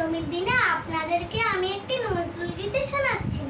অষ্টমীর দিনে আপনাদেরকে আমি একটি নজরুল গীতি শোনাচ্ছি।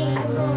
Thank you.